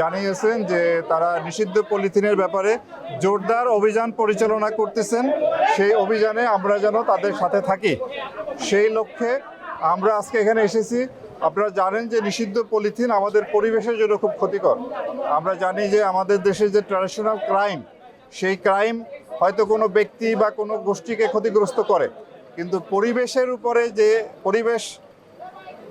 জানিয়েছেন যে তারা নিষিদ্ধ পলিথিনের ব্যাপারে জোরদার অভিযান পরিচালনা করতেছেন। সেই অভিযানে আমরা যেন তাদের সাথে থাকি। সেই লক্ষ্যে আমরা আজকে এখানে এসেছি। আপনারা জানেন যে নিষিদ্ধ পলিথিন আমাদের পরিবেশের জন্য খুব ক্ষতিকর। আমরা জানি যে আমাদের দেশে যে ট্র্যাডিশনাল ক্রাইম সেই ক্রাইম হয়তো কোনো ব্যক্তি বা কোনো গোষ্ঠীকে ক্ষতিগ্রস্ত করে। কিন্তু পরিবেশের উপরে যে পরিবেশ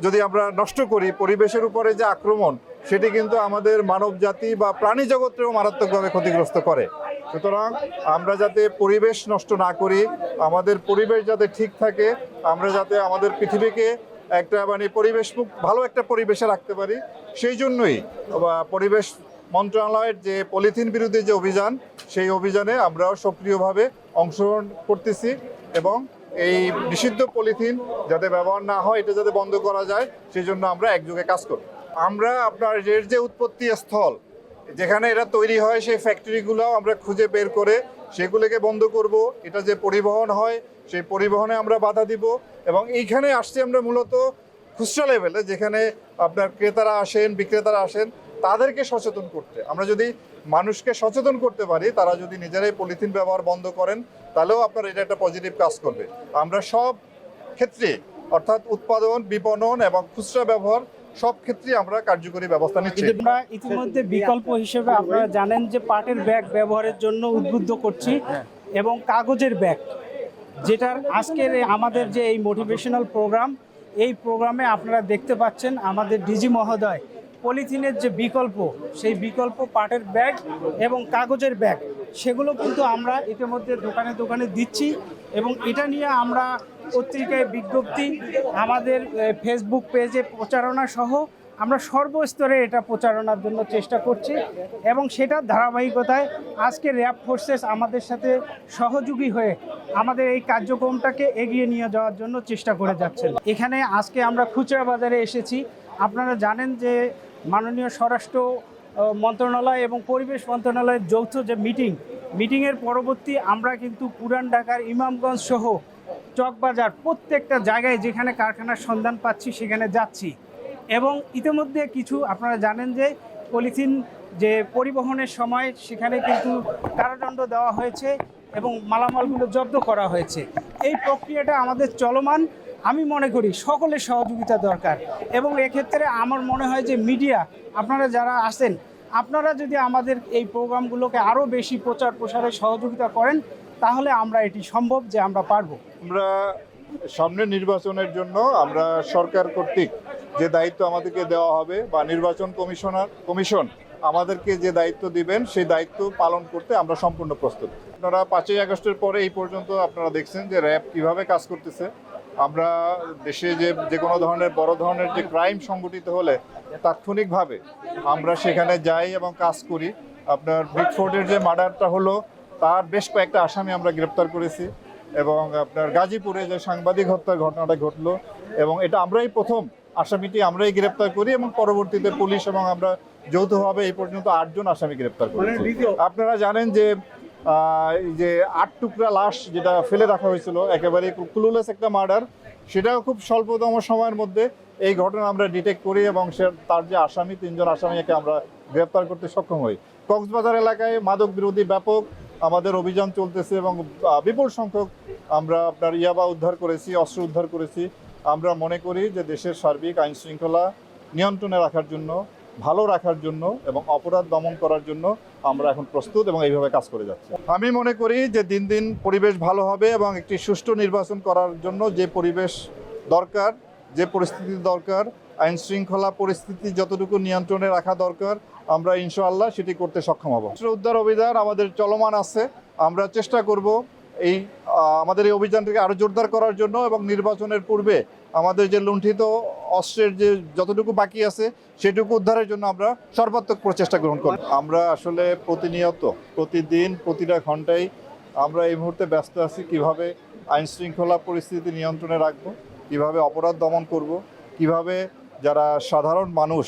যদি আমরা নষ্ট করি, পরিবেশের উপরে যে আক্রমণ সেটি কিন্তু আমাদের মানব জাতি বা প্রাণী জগৎকেও মারাত্মকভাবে ক্ষতিগ্রস্ত করে। সুতরাং আমরা যাতে পরিবেশ নষ্ট না করি, আমাদের পরিবেশ যাতে ঠিক থাকে, আমরা যাতে আমাদের পৃথিবীকে একটা মানে পরিবেশ ভালো একটা পরিবেশে রাখতে পারি, সেই জন্যই পরিবেশ মন্ত্রণালয়ের যে পলিথিন বিরোধী যে অভিযান, সেই অভিযানে আমরাও সক্রিয়ভাবে অংশগ্রহণ করতেছি এবং এই নিষিদ্ধ পলিথিন যাতে ব্যবহার না হয়, এটা যাতে বন্ধ করা যায়, সেই জন্য আমরা একযোগে কাজ করব। আমরা আপনার এর যে উৎপত্তি স্থল, যেখানে এটা তৈরি হয়, সেই ফ্যাক্টরিগুলো আমরা খুঁজে বের করে সেগুলোকে বন্ধ করব। এটা যে পরিবহন হয়, সেই পরিবহনে আমরা বাধা দিব। এবং এইখানে আসছি আমরা মূলত খুচরা লেভেলে যেখানে আপনার ক্রেতারা আসেন, বিক্রেতারা আসেন, তাদেরকে সচেতন করতে। আমরা যদি মানুষকে সচেতন করতে পারি, তারা যদি নিজেরাই পলিথিন ব্যবহার বন্ধ করেন, তাহলেও আপনার এটা একটা পজিটিভ কাজ করবে। আমরা সব ক্ষেত্রে, অর্থাৎ উৎপাদন, বিপণন এবং খুচরা ব্যবহার সব ক্ষেত্রে আমরা কার্যকরী ব্যবস্থা নিচ্ছি। আমরা ইতিমধ্যে বিকল্প হিসেবে আপনারা জানেন যে পাটের ব্যাগ ব্যবহারের জন্য উদ্বুদ্ধ করছি এবং কাগজের ব্যাগ যেটার আজকের আমাদের যে এই মোটিভেশনাল প্রোগ্রাম এই প্রোগ্রামে আপনারা দেখতে পাচ্ছেন আমাদের ডিজি মহোদয় পলিথিনের যে বিকল্প, সেই বিকল্প পাটের ব্যাগ এবং কাগজের ব্যাগ, সেগুলো কিন্তু আমরা ইতিমধ্যে দোকানে দোকানে দিচ্ছি এবং এটা নিয়ে আমরা পত্রিকায় বিজ্ঞপ্তি, আমাদের ফেসবুক পেজে প্রচারণা সহ আমরা সর্বস্তরে এটা প্রচারণার জন্য চেষ্টা করছি এবং সেটা ধারাবাহিকতায় আজকে র্যাব ফোর্সেস আমাদের সাথে সহযোগী হয়ে আমাদের এই কার্যক্রমটাকে এগিয়ে নিয়ে যাওয়ার জন্য চেষ্টা করে যাচ্ছেন। এখানে আজকে আমরা খুচরা বাজারে এসেছি। আপনারা জানেন যে মাননীয় স্বরাষ্ট্র মন্ত্রণালয় এবং পরিবেশ মন্ত্রণালয়ের যৌথ যে মিটিং, মিটিংয়ের পরবর্তী আমরা কিন্তু পুরান ঢাকার ইমামগঞ্জ সহ চকবাজার প্রত্যেকটা জায়গায় যেখানে কারখানার সন্ধান পাচ্ছি সেখানে যাচ্ছি। এবং ইতিমধ্যে কিছু আপনারা জানেন যে পলিথিন যে পরিবহনের সময় সেখানে কিন্তু কারাদণ্ড দেওয়া হয়েছে এবং মালামালগুলো জব্দ করা হয়েছে। এই প্রক্রিয়াটা আমাদের চলমান। আমি মনে করি সকলের সহযোগিতা দরকার। এবং এক্ষেত্রে আমার মনে হয় যে মিডিয়া, আপনারা যারা আছেন, আপনারা যদি আমাদের এই প্রোগ্রামগুলোকে আরও বেশি প্রচার প্রসারে সহযোগিতা করেন, তাহলে আমরা এটি সম্ভব যে আমরা পারব। আমরা সামনে নির্বাচনের জন্য আমরা সরকার কর্তৃক যে দায়িত্ব আমাদেরকে দেওয়া হবে বা নির্বাচন কমিশনার, কমিশন আমাদেরকে যে দায়িত্ব দিবেন, সেই দায়িত্ব পালন করতে আমরা সম্পূর্ণ প্রস্তুত। আপনারা পাঁচই আগস্টের পরে এই পর্যন্ত আপনারা দেখছেন যে র্যাব কীভাবে কাজ করতেছে। আমরা দেশে যে যে কোনো ধরনের বড় ধরনের যে ক্রাইম সংগঠিত হলে তাৎক্ষণিকভাবে আমরা সেখানে যাই এবং কাজ করি। আপনার ব্রিকফোর্ডের যে মার্ডারটা হলো তার বেশ কয়েকটা আসামি আমরা গ্রেপ্তার করেছি এবং আপনার গাজীপুরে যে সাংবাদিক হত্যার ঘটনাটা ঘটলো এবং এটা আমরাই প্রথম আসামিটি আমরাই গ্রেপ্তার করি এবং পরবর্তীতে পুলিশ এবং আমরা যৌথভাবে এই পর্যন্ত আটজন আসামি গ্রেপ্তার করেছি। আপনারা জানেন যে যে আট টুকরা লাশ যেটা ফেলে রাখা হয়েছিল, একেবারে ক্লুলেস একটা মার্ডার সেটাও খুব স্বল্পতম সময়ের মধ্যে এই ঘটনা আমরা ডিটেক্ট করি এবং সে তার যে আসামি, তিনজন আসামি আসামিকে আমরা গ্রেপ্তার করতে সক্ষম হই। কক্সবাজার এলাকায় মাদক বিরোধী ব্যাপক আমাদের অভিযান চলতেছে এবং বিপুল সংখ্যক আমরা আপনার ইয়াবা উদ্ধার করেছি, অস্ত্র উদ্ধার করেছি। আমরা মনে করি যে দেশের সার্বিক আইন শৃঙ্খলা নিয়ন্ত্রণে রাখার জন্য ভালো রাখার জন্য এবং অপরাধ দমন করার জন্য আমরা এখন প্রস্তুত এবং এইভাবে কাজ করে যাচ্ছি। আমি মনে করি যে দিন দিন পরিবেশ ভালো হবে এবং একটি সুষ্ঠু নির্বাচন করার জন্য যে পরিবেশ দরকার, যে পরিস্থিতি দরকার, আইন শৃঙ্খলা পরিস্থিতি যতটুকু নিয়ন্ত্রণে রাখা দরকার, আমরা ইনশাআল্লাহ সেটি করতে সক্ষম হব। উদ্ধার অভিযান আমাদের চলমান আছে, আমরা চেষ্টা করব এই আমাদের এই অভিযানটিকে আরও জোরদার করার জন্য এবং নির্বাচনের পূর্বে আমাদের যে লুণ্ঠিত অস্ত্রের যে যতটুকু বাকি আছে, সেটুকু উদ্ধারের জন্য আমরা সর্বাত্মক প্রচেষ্টা গ্রহণ করব। আমরা আসলে প্রতিনিয়ত, প্রতিদিন, প্রতিটা ঘন্টায় আমরা এই মুহূর্তে ব্যস্ত আছি, কীভাবে আইন শৃঙ্খলা পরিস্থিতি নিয়ন্ত্রণে রাখব, কীভাবে অপরাধ দমন করব, কীভাবে যারা সাধারণ মানুষ,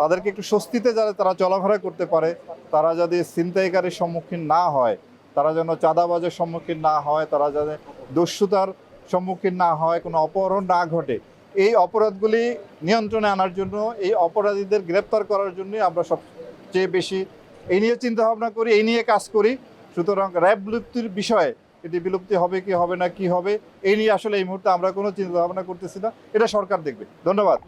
তাদেরকে একটু স্বস্তিতে যারা তারা চলাফেরা করতে পারে, তারা যদি ছিনতাইকারীর সম্মুখীন না হয় তারা যেন চাঁদাবাজের সম্মুখীন না হয়, তারা যেন দস্যুতার সম্মুখীন না হয়, কোনো অপহরণ না ঘটে। এই অপরাধগুলি নিয়ন্ত্রণে আনার জন্য, এই অপরাধীদের গ্রেপ্তার করার জন্য আমরা সবচেয়ে বেশি এই নিয়ে চিন্তা ভাবনা করি, এই নিয়ে কাজ করি। সুতরাং র্যাব বিলুপ্তির বিষয়ে এটি বিলুপ্তি হবে কি হবে না, কি হবে, এই নিয়ে আসলে এই মুহূর্তে আমরা কোনো চিন্তা ভাবনা করতেছি না। এটা সরকার দেখবে। ধন্যবাদ।